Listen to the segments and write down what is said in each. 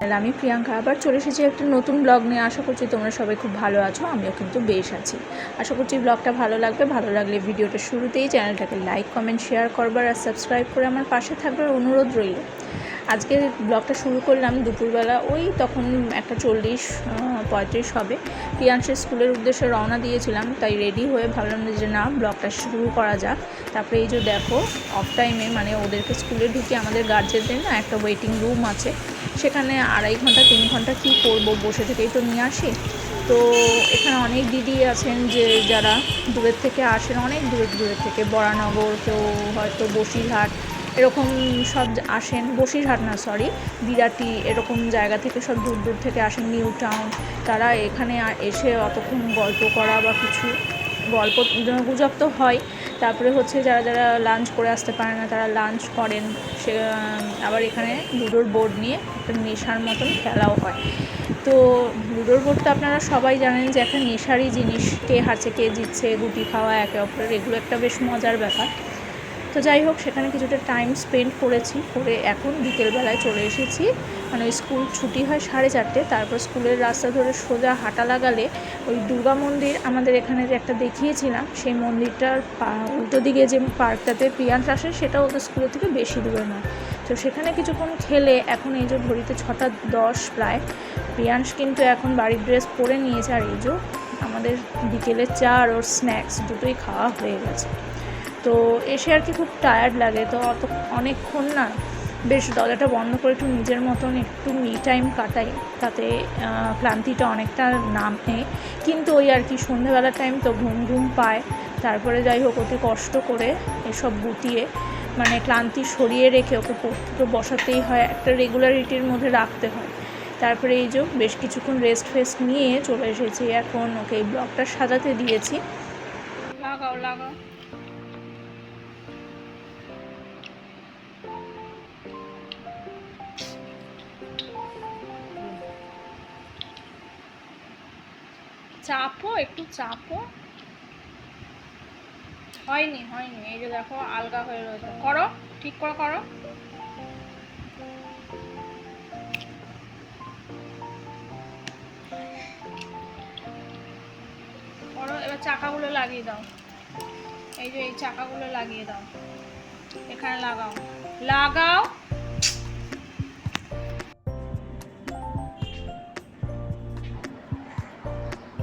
আমি প্রিয়াঙ্কা আবার চলে এসেছি একটা নতুন ব্লগ নিয়ে। আশা করছি তোমরা সবাই খুব ভালো আছো, আমিও কিন্তু বেশ আছি। আশা করছি ব্লগটা ভালো লাগবে। ভালো লাগলে ভিডিওটা শুরুতেই চ্যানেলটাকে লাইক, কমেন্ট, শেয়ার করবার আর সাবস্ক্রাইব করে আমার পাশে থাকবার অনুরোধ রইল। আজকে ব্লগটা শুরু করলাম দুপুরবেলা, ওই তখন একটা চল্লিশ পঁয়ত্রিশ হবে। প্রিয়াংশের স্কুলের উদ্দেশ্যে রওনা দিয়েছিলাম, তাই রেডি হয়ে ভাবলাম যে না, ব্লগটা শুরু করা যাক। তারপরে এই যে দেখো অফ টাইমে মানে ওদেরকে স্কুলে ঢুকে আমাদের গার্জেনদের না একটা ওয়েটিং রুম আছে। সেখানে আড়াই ঘণ্টা, তিন ঘণ্টা কী করব বসে থেকেই তো নিয়ে আসি। তো এখানে অনেক দিদি আছেন যে যারা দূরের থেকে আসেন, অনেক দূরের দূরের থেকে। বরানগর কেউ হয়তো বসিরহাট এরকম সব আসেন, বসিরহাট না সরি বিরাটি এরকম জায়গা থেকে সব দূর দূর থেকে আসেন, নিউ টাউন। তারা এখানে এসে অতক্ষণ গল্প করা বা কিছু গল্প, গুজব তো হয়। তারপরে হচ্ছে যারা যারা লাঞ্চ করে আসতে পারে না, তারা লাঞ্চ করেন। সে আবার এখানে লুডোর বোর্ড নিয়ে একটা নেশার মতন খেলাও হয়। তো লুডোর বোর্ড তো আপনারা সবাই জানেন যে একটা নেশারই জিনিস, কে হারছে, কে জিতছে, গুটি খাওয়া, একে অপরের, এগুলো একটা বেশ মজার ব্যাপার। তো যাই হোক, সেখানে কিছুটা টাইম স্পেন্ড করেছি, করে এখন বিকেলবেলায় চলে এসেছি। মানে ওই স্কুল ছুটি হয় সাড়ে চারটে, তারপর স্কুলের রাস্তা ধরে সোজা হাঁটা লাগালে ওই দুর্গা মন্দির আমাদের এখানে যে একটা দেখিয়েছিলাম, সেই মন্দিরটার উল্টো দিকে যে পার্কটাতে প্রিয়াংশ আসে সেটা ওদের স্কুলের থেকে বেশি দূরে নয়। তো সেখানে কিছুক্ষণ খেলে এখন এই যে ঘড়িতে ছটা দশ প্রায়, প্রিয়াংশ কিন্তু এখন বাড়ির ড্রেস পরে নিয়েছে, আর এই যে আমাদের বিকেলের চা আর ওর স্ন্যাক্স দুটোই খাওয়া হয়ে গেছে। তো এসে আর কি খুব টায়ার্ড লাগে। তো অত অনেকক্ষণ না বেশ দরজাটা বন্ধ করে একটু নিজের মতন একটু মি টাইম কাটাই। তাতে ক্লান্তিটা অনেকটা নামে। কিন্তু ওই আর কি সন্ধেবেলার টাইম তো ঘুম ঘুম পায়। তারপরে যাই হোক, ওকে কষ্ট করে এসব গুটিয়ে মানে ক্লান্তি সরিয়ে রেখে ওকে পড়তে তো বসাতেই হয়। একটা রেগুলারিটির মধ্যে রাখতে হয়। তারপরে এই যে বেশ কিছুক্ষণ রেস্ট ফেস্ট নিয়ে চলে এসেছি। এখন ওকে এই ব্লগটা সাজাতে দিয়েছি। চাপো, একটু চাপো। হয়নি হয়নি, এই যে দেখো আলগা হয়ে রয়েছে। করো, ঠিক করে করো। করো, এবার চাকাগুলো লাগিয়ে দাও। এই যে এই চাকাগুলো লাগিয়ে দাও। এখানে লাগাও। লাগাও।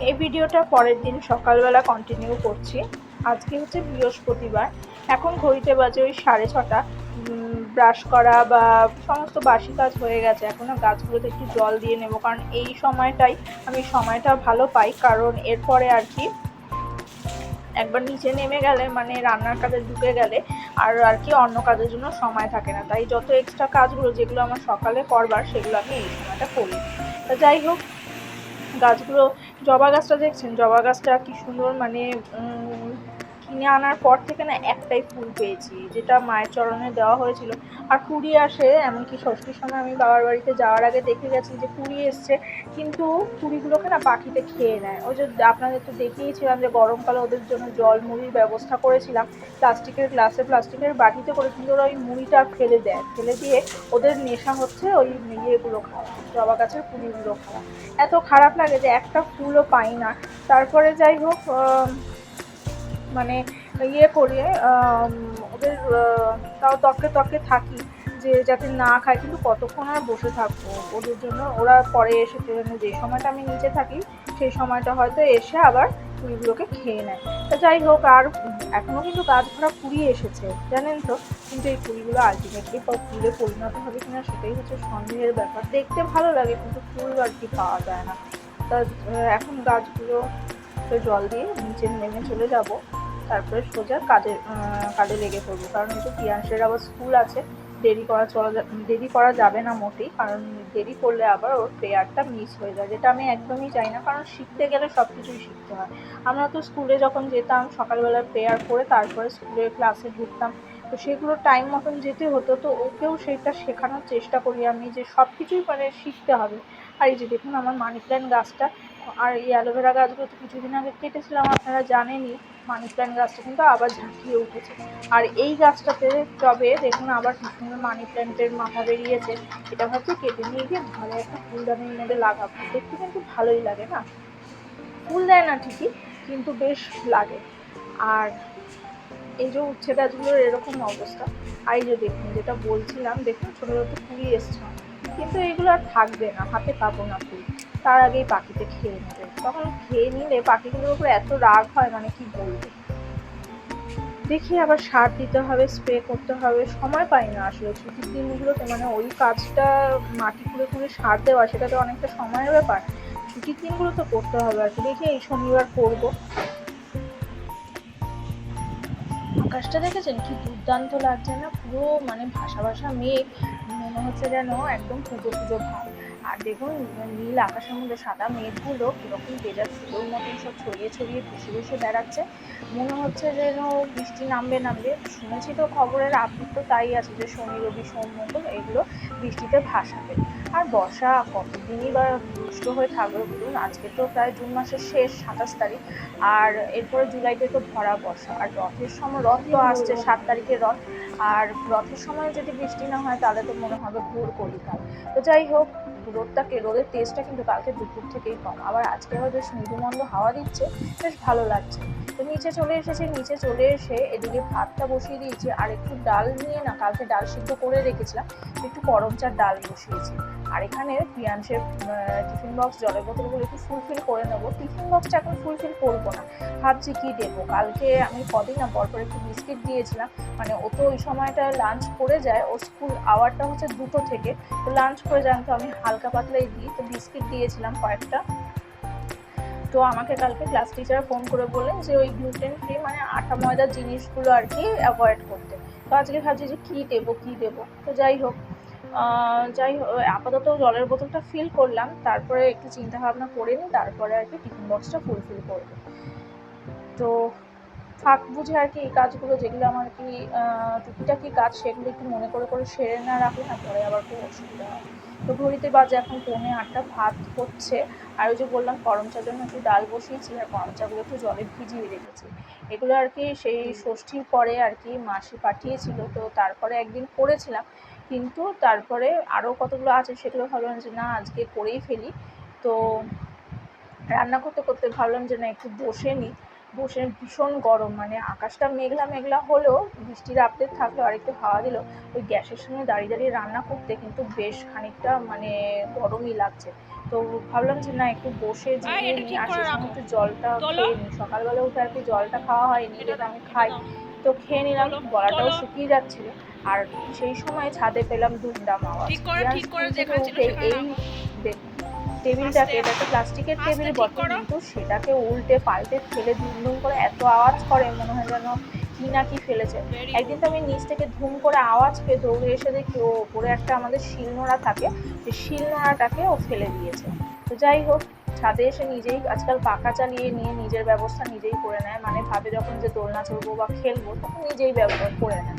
এই ভিডিওটা পরের দিন সকালবেলা কন্টিনিউ করছি। আজকে হচ্ছে বৃহস্পতিবার। এখন ঘড়িতে বাজে ওই সাড়ে ছটা। ব্রাশ করা বা সমস্ত বাসি কাজ হয়ে গেছে। এখনও গাছগুলোতে একটু জল দিয়ে নেব। কারণ এই সময়টাই আমি সময়টা ভালো পাই। কারণ এরপরে আর কি একবার নিচে নেমে গেলে মানে রান্নার কাজে ঢুকে গেলে আর আর কি অন্য কাজের জন্য সময় থাকে না। তাই যত এক্সট্রা কাজগুলো যেগুলো আমার সকালে করবার, সেগুলো আমি এই সময়টা করি। তা যাই হোক গাছগুলো জবা গাছটা দেখছেন? জবা গাছটা কি সুন্দর মানে কিনে আনার পর থেকে না একটাই ফুল পেয়েছি, যেটা মায়ের চরণে দেওয়া হয়েছিল। আর কুড়ি আসে, এমনকি ষষ্ঠীর সময় আমি বাবার বাড়িতে যাওয়ার আগে দেখে গেছি যে কুড়ি এসছে, কিন্তু কুড়িগুলোকে না পাখিতে খেয়ে নেয়। ওই যে আপনাদের তো দেখিয়েছিলাম যে গরমকালে ওদের জন্য জল মুড়ির ব্যবস্থা করেছিলাম, প্লাস্টিকের গ্লাসে প্লাস্টিকের বাটিতে করে কিন্তু ওরা ওই মুড়িটা ফেলে দেয়। ফেলে দিয়ে ওদের নেশা হচ্ছে ওই ইয়েগুলো খাওয়া, জবা গাছের কুড়িগুলো খাওয়া। এত খারাপ লাগে যে একটা ফুলও পাই না। তারপরে যাই হোক মানে ইয়ে করে ওদের তাও তকে তকে থাকি যে যাতে না খায়। কিন্তু কতক্ষণ আর বসে থাকব ওদের জন্য? ওরা পরে এসে যে সময়টা আমি নিচে থাকি, সেই সময়টা হয়তো এসে আবার কুড়িগুলোকে খেয়ে নেয়। তা যাই হোক, আর এখনও কিন্তু গাছ ভরা কুড়ি এসেছে, জানেন তো? কিন্তু এই কুড়িগুলো আলটিমেটলি ফুলে পরিণত হবে কিনা সেটাই হচ্ছে সন্দেহের ব্যাপার। দেখতে ভালো লাগে, কিন্তু ফুল আর কি পাওয়া যায় না। তা এখন গাছগুলো জল দিয়ে নিচে নেমে চলে যাব। তারপরে সোজা কাজে কাজে লেগে পড়ব। কারণ একটু পিয়াংশের আবার স্কুল আছে, দেরি করা চলা যা- দেরি করা যাবে না মোটেই, কারণ দেরি করলে আবার ওর প্রেয়ারটা মিস হয়ে যায়, যেটা আমি একদমই চাই না, কারণ শিখতে গেলে সব কিছুই শিখতে হয়। আমরা তো স্কুলে যখন যেতাম সকালবেলা প্রেয়ার করে তারপরে স্কুলের ক্লাসে ঢুকতাম, তো সেগুলো টাইম মতন যেতে হতো, তো ওকেও সেটা শেখানোর চেষ্টা করি আমি যে সব কিছুই মানে শিখতে হবে। আর এই যে দেখুন, আমার মানি প্ল্যান্ট গাছটা, আর এই অ্যালোভেরা গাছগুলো তো কিছুদিন আগে কেটেছিলাম, আপনারা জানেনই মানি প্ল্যান্ট গাছটা কিন্তু আবার ঝাঁকিয়ে উঠেছে। আর এই গাছটাতে তবে দেখুন আবার কি সুন্দর মানি প্ল্যান্টের মাথা বেরিয়েছে। এটা ভাবছি কেটে নিয়ে গিয়ে ভালো একটা ফুলদানির মধ্যে লাগাবো। দেখতে কিন্তু ভালোই লাগে না? ফুল দেয় না ঠিকই, কিন্তু বেশ লাগে। আর এই যে উচ্ছে গাছগুলোর এরকম অবস্থা। আর এই যে দেখুন, যেটা বলছিলাম, দেখুন ছোটো ছোটো কুড়ি এসছে। কিন্তু এগুলো আর থাকবে না, হাতে পাবো না ফুল। তার আগেই পাখিতে খেয়ে নেবে। তখন খেয়ে নিলে পাখিগুলোর উপর এত রাগ হয় মানে কি বলব? দেখি আবার সার দিতে হবে স্প্রে করতে হবে, সময় পাই না আসলে। ছুটির দিনগুলোতে মানে ওই কাজটা মাটি খুঁড়ে খুঁড়ে সার দেওয়া সেটা তো অনেকটা সময়ের ব্যাপার। ছুটির দিনগুলো তো করতে হবে আর কি। দেখি এই শনিবার করব। আকাশটা দেখেছেন? কি দুর্দান্ত লাগছে না? পুরো মানে ভাসা ভাসা মেঘ। মনে হচ্ছে যেন একদম পুজো পুজো ভাব। আর দেখুন নীল আকাশের মধ্যে সাদা মেঘগুলো কীরকম বেজার ফুলোর মতন সব ছড়িয়ে ছড়িয়ে ভেসে ভেসে বেড়াচ্ছে। মনে হচ্ছে যেন বৃষ্টি নামবে নামবে। শুনেছি তো খবরের আপডেট তো তাই আছে যে শনি, রবি, সোম, মঙ্গল এগুলো বৃষ্টিতে ভাসাবে। আর বর্ষা কতদিনই বা দুষ্ট হয়ে থাকবে বলুন, আজকে তো প্রায় জুন মাসের শেষ, সাতাশ তারিখ, আর এরপরে জুলাইতে তো ভরা বর্ষা। আর রথের সময়, রথ তো আসছে, সাত তারিখে রথ। আর রথের সময় যদি বৃষ্টি না হয়, তাহলে তো মনে হবে ভোর কলিকাল। তো যাই হোক রোদটাকে, রোদের টেস্টটা কিন্তু কালকে দুপুর থেকেই কম। আবার আজকে আবার বেশ মৃদুমন্দ হাওয়া দিচ্ছে, বেশ ভালো লাগছে। তো নিচে চলে এসেছে, নিচে চলে এসে এদিকে ভাতটা বসিয়ে দিয়েছি, আর একটু ডাল নিয়ে না, কালকে ডাল সিদ্ধ করে রেখেছিলাম, একটু গরম চার ডাল বসিয়েছি। আর এখানে পিয়াংশের টিফিন বক্স জলের বোতলগুলো একটু ফুলফিল করে নেব। টিফিন বক্সটা এখন ফুলফিল করব না। ভাবছি কী দেবো? কালকে আমি কদিন না, পরপর একটু বিস্কিট দিয়েছিলাম। মানে ও তো ওই সময়টা লাঞ্চ করে যায়, ওর স্কুল আওয়ারটা হচ্ছে দুটো থেকে। তো লাঞ্চ করে যান তো আমি হালকা পাতলাই দিই। তো বিস্কিট দিয়েছিলাম কয়েকটা। তো আমাকে কালকে ক্লাস টিচার ফোন করে বললেন যে ওই গ্লুটেন ফ্রি মানে আটা ময়দার জিনিসগুলো আর কি অ্যাভয়েড করতে। তো আজকে ভাবছি যে কী দেবো কী দেবো? তো যাই হোক। যাই আপাতত জলের বোতলটা ফিল করলাম, তারপরে একটু চিন্তা ভাবনা করে নিই, তারপরে আর কি টিফিন বক্সটা ফুলফিল করব। তো ফাঁক বুঝে আর কি এই কাজগুলো, যেগুলো আমার কি টুকিটাকি কাজ, সেগুলো একটু মনে করে করে সেরে না রাখলে না পরে আবার খুব অসুবিধা হয়। তো ঘড়িতে বাজে এখন পৌনে আটটা, ভাত হচ্ছে, আর ওই যে বললাম করম চার জন্য একটু ডাল বসিয়েছি, আর করম চাগুলো একটু জলে ভিজিয়ে রেখেছি। এগুলো আর কি সেই ষষ্ঠীর পরে আর কি মাসি পাঠিয়েছিল, তো তারপরে একদিন করেছিলাম কিন্তু তারপরে আরও কতগুলো আছে সেগুলো ভাবলাম যে না আজকে করেই ফেলি। তো রান্না করতে করতে ভাবলাম যে না একটু বসে নিই। বসে ভীষণ গরম মানে আকাশটা মেঘলা মেঘলা হলেও বৃষ্টির আপডেট থাকলেও আর একটু হাওয়া দিল। ওই গ্যাসের সঙ্গে দাঁড়িয়ে দাঁড়িয়ে রান্না করতে কিন্তু বেশ খানিকটা মানে গরমই লাগছে। তো ভাবলাম যে না একটু বসে জিরিয়ে নিই আর একটু জলটা খেয়ে নিই। সকালবেলা উঠে আর কি জলটা খাওয়া হয়নি যেটা আমি খাই। তো খেয়ে নিলাম গলাটাও শুকিয়ে যাচ্ছিল। আর সেই সময় ছাদে পেলাম ধুমধাম আওয়াজ। উঠে এই টেবিলটাকে এটা একটা প্লাস্টিকের টেবিল বটে কিন্তু সেটাকে উল্টে পাল্টে ফেলে ধুমধুম করে এত আওয়াজ করে মনে হয় যেন কি না কি ফেলেছে। একদিন তো আমি নিচ থেকে ধুম করে আওয়াজ পেয়ে দৌড়ে এসে দেখি ও ওপরে একটা আমাদের শিলনোড়া থাকে সেই শিলনোড়াটাকে ও ফেলে দিয়েছে। তো যাই হোক ছাদে এসে নিজেই আজকাল পাখা চালিয়ে নিয়ে নিজের ব্যবস্থা নিজেই করে নেয়। মানে ভাবে যখন যে দোলনা চড়বো বা খেলব তখন নিজেই ব্যবহার করে নেয়।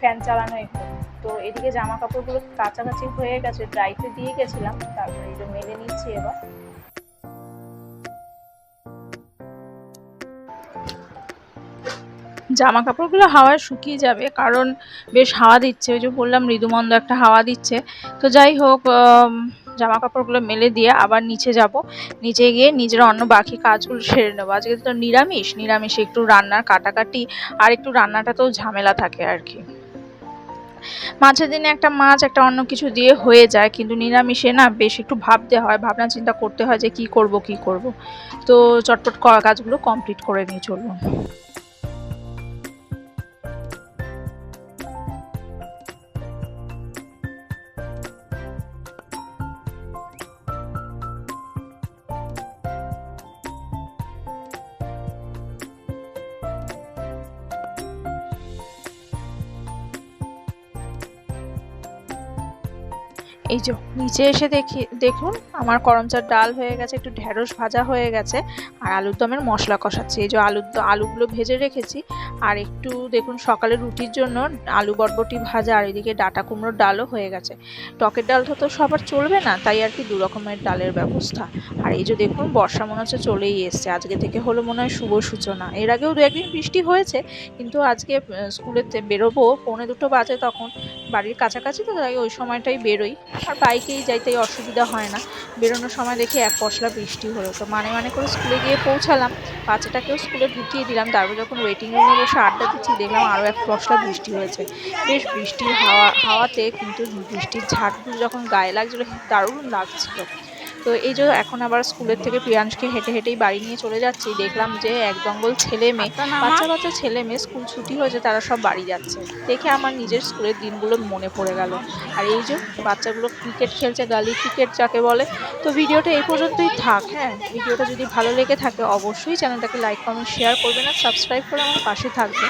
ফ্যান চালানো একটু। তো এদিকে জামা কাপড়গুলো কাছাকাছি হয়ে গেছে ড্রাইতে দিয়ে গেছিলাম, তারপরে এই যে মেলে নিচ্ছি এবার। জামা কাপড়গুলো হাওয়ায় শুকিয়ে যাবে, কারণ বেশ হাওয়া দিচ্ছে, ওই যে বললাম মৃদুমন্দ একটা হাওয়া দিচ্ছে। তো যাই হোক জামা কাপড়গুলো মেলে দিয়ে আবার নিচে যাব। নিচে গিয়ে নিজের অন্য বাকি কাজগুলো সেরে নেব। আজকে তো নিরামিষ, নিরামিষে একটু রান্নার কাটাকাটি আর একটু রান্নাটা তো ঝামেলা থাকে আর কি। মাছের দিনে একটা মাছ, একটা অন্য কিছু দিয়ে হয়ে যায়, কিন্তু নিরামিষে না বেশ একটু ভাবতে হয়, ভাবনা চিন্তা করতে হয় যে কি করব কি করব। তো চটপট কাজগুলো কমপ্লিট করে নিয়ে চলবো। এই যে নিচে এসে দেখি, দেখুন, আমার করমচার ডাল হয়ে গেছে, একটু ঢ্যাঁড়স ভাজা হয়ে গেছে, আর আলুর দমের মশলা কষাচ্ছি। এই যে আলুর আলুগুলো ভেজে রেখেছি আর একটু দেখুন, সকালে রুটির জন্য আলু বরবটি ভাজা আর এদিকে ডাটা কুমড়োর ডালও হয়ে গেছে। টকের ডালটা তো সবার চলবে না, তাই আর কি দু রকমের ডালের ব্যবস্থা। আর এই যে দেখুন, বর্ষা মনে হচ্ছে চলেই এসছে। আজকে থেকে হলো মনে হয় শুভ সূচনা। এর আগেও দু একদিন বৃষ্টি হয়েছে, কিন্তু আজকে স্কুলেতে বেরোবো, পৌনে দুটো বাজে তখন। বাড়ির কাছাকাছি তো তাই ওই সময়টাই বেরোই। আর বাইকেই যাইতে অসুবিধা হয় না। বেরোনোর সময় দেখি এক পশলা বৃষ্টি হলো। তো মানে মানে করে স্কুলে গিয়ে পৌঁছালাম। বাচ্চাটাকেও স্কুলে ঢুকিয়ে দিলাম। তারপর যখন ওয়েটিং রুমে আড্ডা দিচ্ছি, দেখলাম আরও এক পশলা বৃষ্টি হয়েছে। বেশ বৃষ্টির হাওয়া, হাওয়াতে কিন্তু বৃষ্টির ঝাঁটগুলো যখন গায়ে লাগছিল, দারুণ লাগছিল। তো এই যে এখন আবার স্কুলের থেকে প্রিয়াংশকে হেঁটে হেঁটেই বাড়ি নিয়ে চলে যাচ্ছি দেখলাম যে এক দঙ্গল ছেলে মেয়ে বাচ্চা বাচ্চা ছেলে মেয়ে স্কুল ছুটি হয়েছে তারা সব বাড়ি যাচ্ছে। দেখে আমার নিজের স্কুলের দিনগুলো মনে পড়ে গেল। আর এই যে বাচ্চাগুলো ক্রিকেট খেলছে গালি ক্রিকেট যাকে বলে তো ভিডিওটা এই পর্যন্তই থাক হ্যাঁ? ভিডিওটা যদি ভালো লেগে থাকে অবশ্যই চ্যানেলটাকে লাইক কমেন্ট শেয়ার করবেন আর সাবস্ক্রাইব করে আমার পাশে থাকবে